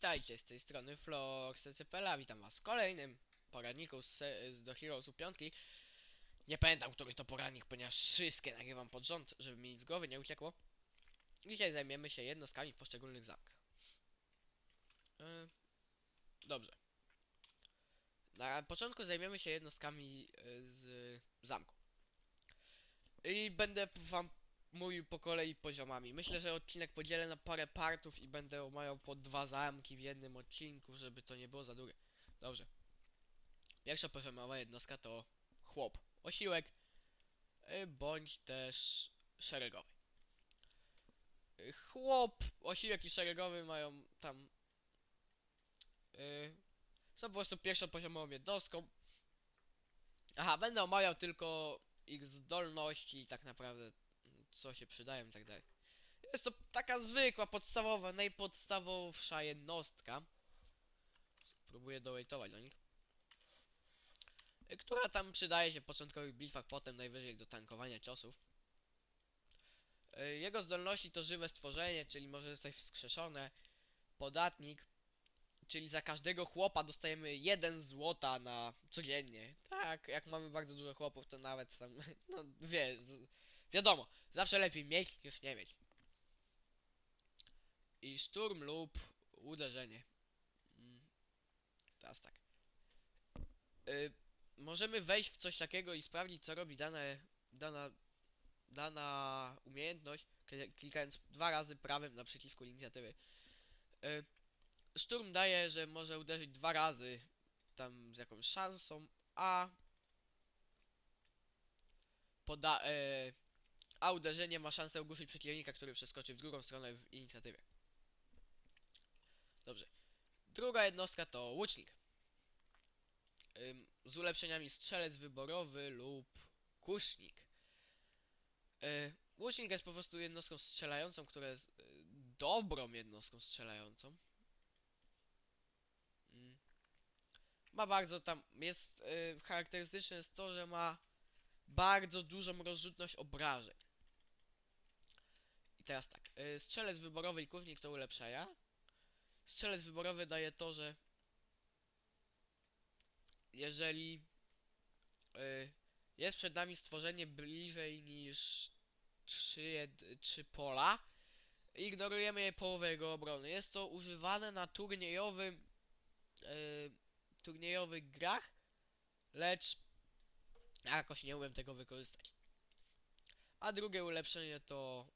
Witajcie, z tej strony Flox CCPL, witam was w kolejnym poradniku z, z do Heroesu 5. Nie pamiętam, który to poradnik, ponieważ wszystkie nagrywam pod rząd, żeby mi nic z głowy nie uciekło. Dzisiaj zajmiemy się jednostkami w poszczególnych zamkach. Yy, dobrze. Na początku zajmiemy się jednostkami yy, z zamku. I będę wam mówił po kolei poziomami. Myślę, że odcinek podzielę na parę partów i będę omawiał po dwa zamki w jednym odcinku, żeby to nie było za długie. Dobrze. Pierwsza poziomowa jednostka to chłop. Osiłek y, bądź też szeregowy. Y, Chłop, osiłek i szeregowy mają tam y, są po prostu pierwszopoziomową jednostką. Aha, będę omawiał tylko ich zdolności i tak naprawdę co się przydają i tak dalej. Jest to taka zwykła, podstawowa, najpodstawowsza jednostka. Próbuję dowejtować do nich. Która tam przydaje się w początkowych bitwach, potem najwyżej do tankowania ciosów. Jego zdolności to żywe stworzenie, czyli może zostać wskrzeszone. Podatnik, czyli za każdego chłopa dostajemy jeden złota na codziennie. Tak, jak mamy bardzo dużo chłopów, to nawet tam, no wiesz, wiadomo, zawsze lepiej mieć niż nie mieć. I szturm lub uderzenie. Mm, Teraz tak. Y, możemy wejść w coś takiego i sprawdzić, co robi dane, dana, dana umiejętność, kli- klikając dwa razy prawym na przycisku inicjatywy. Y, szturm daje, że może uderzyć dwa razy tam z jakąś szansą, a poda, e, a uderzenie ma szansę ogłuszyć przeciwnika, który przeskoczy w drugą stronę w inicjatywie. Dobrze. Druga jednostka to łucznik. Ym, z ulepszeniami strzelec wyborowy lub kusznik. Y, łucznik jest po prostu jednostką strzelającą, która jest y, dobrą jednostką strzelającą. Mm. Ma bardzo tam, jest y, charakterystyczne jest to, że ma bardzo dużą rozrzutność obrażeń. Teraz tak, y, strzelec wyborowy i kuchnik to ulepszenia. Strzelec wyborowy daje to, że jeżeli y, jest przed nami stworzenie bliżej niż 3, jed- 3 pola, ignorujemy je połowę jego obrony. Jest to używane na turniejowym y, turniejowych grach, lecz ja jakoś nie umiem tego wykorzystać. A drugie ulepszenie to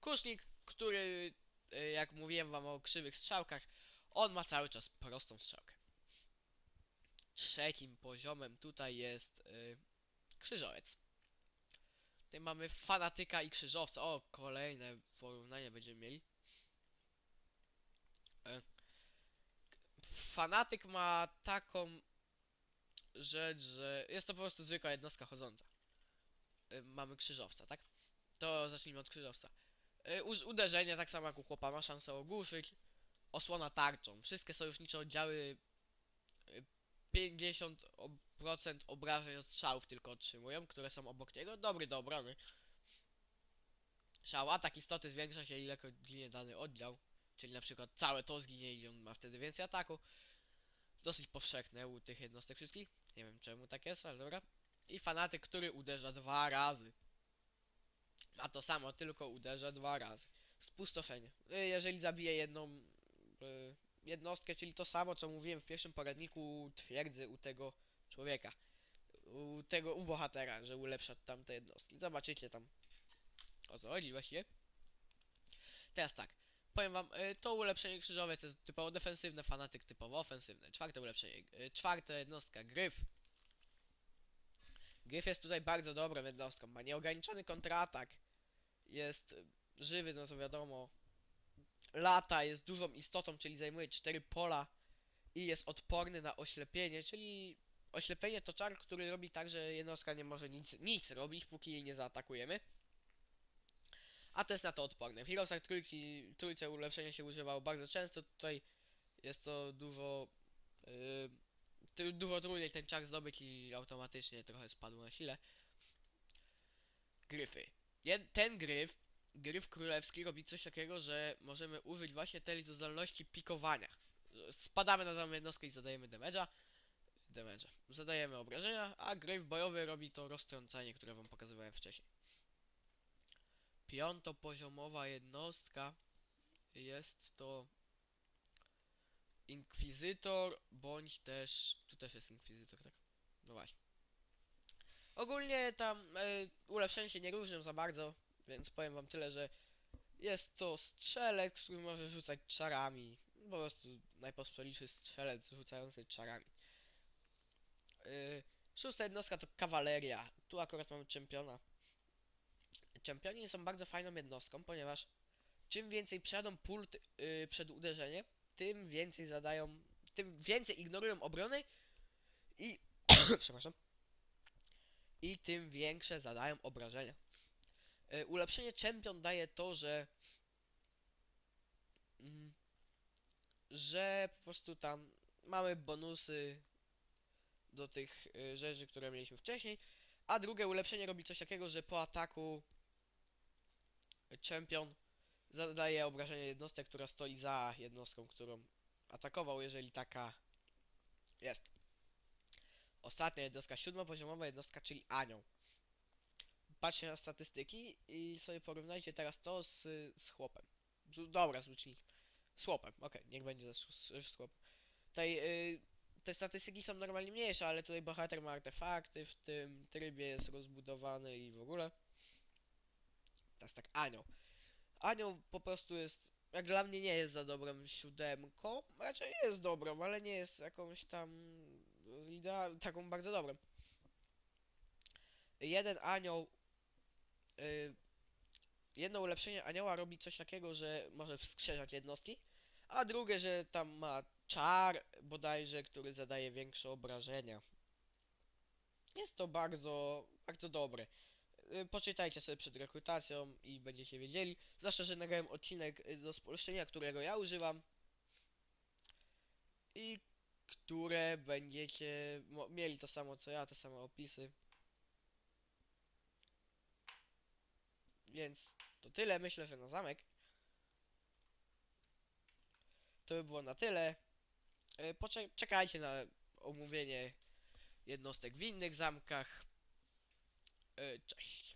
kusznik, który, yy, jak mówiłem wam o krzywych strzałkach, on ma cały czas prostą strzałkę. Trzecim poziomem tutaj jest yy, krzyżowiec. Tutaj mamy fanatyka i krzyżowca. O, kolejne porównanie będziemy mieli. E, Fanatyk ma taką rzecz, że jest to po prostu zwykła jednostka chodząca. Mamy krzyżowca, tak? To zacznijmy od krzyżowca. Y, uderzenie, tak samo jak u chłopa, ma szansę ogłuszyć. Osłona tarczą. Wszystkie sojusznicze oddziały y, 50% obrażeń od strzałów tylko otrzymują, które są obok niego. Dobry do obrony. Szał atak istoty zwiększa się ile ginie dany oddział. Czyli na przykład całe to zginie i on ma wtedy więcej ataku. Dosyć powszechne u tych jednostek wszystkich. Nie wiem czemu tak jest, ale dobra. I fanatyk, który uderza dwa razy. A to samo, tylko uderza dwa razy. Spustoszenie. Y, Jeżeli zabije jedną y, jednostkę, czyli to samo, co mówiłem w pierwszym poradniku twierdzy u tego człowieka. U tego, u bohatera, że ulepsza tamte jednostki. Zobaczycie tam o co chodzi właściwie. Teraz tak. Powiem wam, y, to ulepszenie krzyżowiec jest typowo defensywne, fanatyk typowo ofensywne. Czwarte ulepszenie, y, czwarta jednostka, gryf. Gryf jest tutaj bardzo dobrą jednostką, ma nieograniczony kontratak. Jest żywy, no to wiadomo. Lata, jest dużą istotą, czyli zajmuje 4 pola. I jest odporny na oślepienie, czyli oślepienie to czar, który robi tak, że jednostka nie może nic, nic robić, póki jej nie zaatakujemy. A to jest na to odporne. W Heroesach trójki, trójce ulepszenia się używało bardzo często. Tutaj jest to dużo. Yy, dużo trudniej ten czar zdobyć i automatycznie trochę spadł na sile. Gryfy. Ten gryf gryf królewski robi coś takiego, że możemy użyć właśnie tej zdolności pikowania. Spadamy na daną jednostkę i zadajemy damage'a. Damage'a. Zadajemy obrażenia, a gryf bojowy robi to roztrącanie, które wam pokazywałem wcześniej. Piątopoziomowa jednostka jest to Inkwizytor, bądź też... Tu też jest Inkwizytor, tak? No właśnie. Ogólnie tam e, ulepszenia się nie różnią za bardzo, więc powiem wam tyle, że jest to strzelec, który może rzucać czarami. Po prostu najpospolitszy strzelec rzucający czarami. Yy, szósta jednostka to kawaleria. Tu akurat mamy czempiona. Czempioni są bardzo fajną jednostką, ponieważ czym więcej przejadą pól yy, przed uderzeniem, tym więcej zadają, tym więcej ignorują obrony i przepraszam i tym większe zadają obrażenia. E, ulepszenie Champion daje to, że mm, że po prostu tam mamy bonusy do tych y, rzeczy, które mieliśmy wcześniej, a drugie ulepszenie robi coś takiego, że po ataku Champion zadaje obrażenie jednostce, która stoi za jednostką, którą atakował, jeżeli taka jest. Ostatnia jednostka, siódmopoziomowa jednostka, czyli Anioł. Patrzcie na statystyki i sobie porównajcie teraz to z, z chłopem. Z, dobra, z łucznikiem. Z chłopem, okej, niech będzie z, z, z chłopem. Tutaj, y, te statystyki są normalnie mniejsze, ale tutaj bohater ma artefakty, w tym trybie jest rozbudowany i w ogóle. Teraz tak, Anioł. Anioł po prostu jest, jak dla mnie nie jest za dobrą siódemką, raczej jest dobrą, ale nie jest jakąś tam idea, taką bardzo dobrą. Jeden anioł, y, jedno ulepszenie anioła robi coś takiego, że może wskrzeszać jednostki, a drugie, że tam ma czar bodajże, który zadaje większe obrażenia. Jest to bardzo, bardzo dobre. Y, Poczytajcie sobie przed rekrutacją i będziecie wiedzieli. Zwłaszcza, że nagrałem odcinek y, do spolszczenia, którego ja używam. I które będziecie mieli to samo co ja, te same opisy. Więc to tyle, myślę, że na zamek. To by było na tyle. E, Poczek- czekajcie na omówienie jednostek w innych zamkach. E, Cześć.